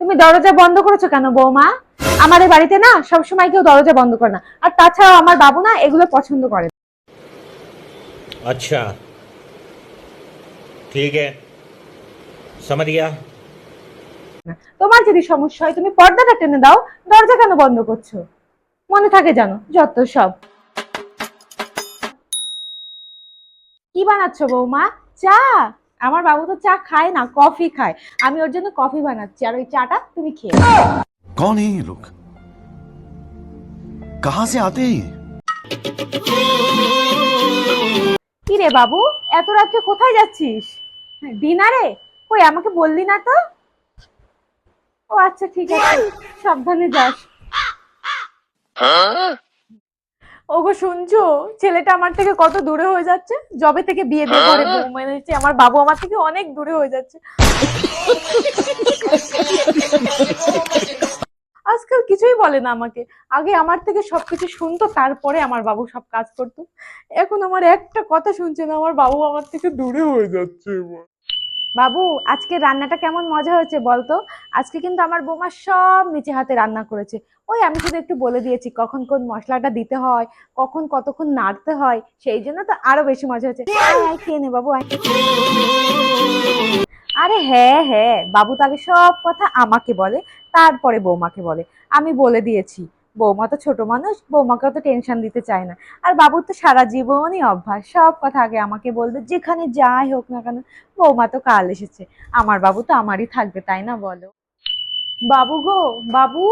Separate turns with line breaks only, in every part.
তুমি দরজা বন্ধ করেছো কেন বৌমা আমার এই বাড়িতে না সবসময় কেউ দরজা বন্ধ করে না আর তাছাড়াও আমার বাবু না এগুলো পছন্দ করে না।
अच्छा ठीक है समझ गया
তোমার যদি সমস্যা হয় তুমি পর্দাটা টেনে দাও দরজা কেন বন্ধ করছো মনে থাকে জানো যত সব কি বানাচ্ছো বৌমা চা আমার বাবু তো চা খায় না কফি খায়। আমি ওর জন্য কফি বানাচ্ছি আর ওই চাটা তুমি খেয়ে
কোন এই লোক কাহা সে আতে
কি রে বাবু এত রাত্রে কোথায় যাচ্ছিস? ডিনারে? কই আমাকে বললি না তো? ও আচ্ছা ঠিক আছে সাবধানে যাস। হ্যাঁ ওগো শুনছো? ছেলেটা আমার থেকে কত দূরে হয়ে যাচ্ছে? জবে থেকে বিয়ে দিয়ে ঘরে বউ মেনেছে আমার বাবু আমার থেকে অনেক দূরে হয়ে যাচ্ছে। আজকাল কিছুই বলে না আমাকে। আগে আমার থেকে সবকিছু শুনতো তারপরে আমার বাবু সব কাজ করতো। এখন আমার একটা কথা শুনছে না আমার বাবু আমার থেকে দূরে হয়ে যাচ্ছে। বাবু আজকে রান্নাটা কেমন মজা হয়েছে বলতো? আজকে কিন্তু আমার বৌমা সব নিচে হাতে রান্না করেছে। ওই আমি শুধু একটু বলে দিয়েছি কখন কোন মশলাটা দিতে হয় কখন কতক্ষণ নাড়তে হয় সেই জন্য তো আরও বেশি মজা আয়, খেয়ে বাবু আরে হ্যাঁ হ্যাঁ বাবু তাকে সব কথা আমাকে বলে তারপরে বৌমাকে বলে। আমি বলে দিয়েছি বৌমা তো ছোট মানুষ বৌমাকে তো টেনশন দিতে চায় না। আর বাবুর তো সারা জীবনই অভ্যাস সব কথা আগে আমাকে বলবে যেখানে যাই হোক না কেন বৌমা তো কাল এসেছে। আমার বাবু তো আমারই থাকবে তাই না বলো? বাবু গো বাবু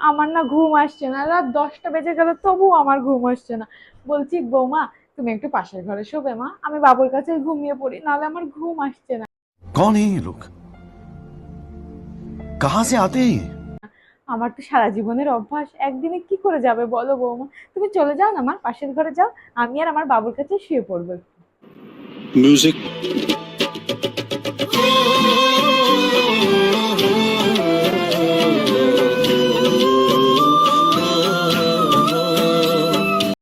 আমার না ঘুম আসছে না রাত দশটা বেজে গেল তবু আমার ঘুম আসছে না। বলছি বৌমা তুমি একটু পাশের ঘরে শোবে মা আমি বাবুর কাছে ঘুমিয়ে পড়ি নাহলে আমার ঘুম আসছে না।
কন এই লোক? সে আতে?
আমার তো সারা জীবনের অভ্যাস একদিনে কি করে যাবে বলো বৌমা? তুমি চলে যাও না আমার পাশের ঘরে যাও আমি আর আমার বাবুর কাছে শুয়ে পড়ব
মিউজিক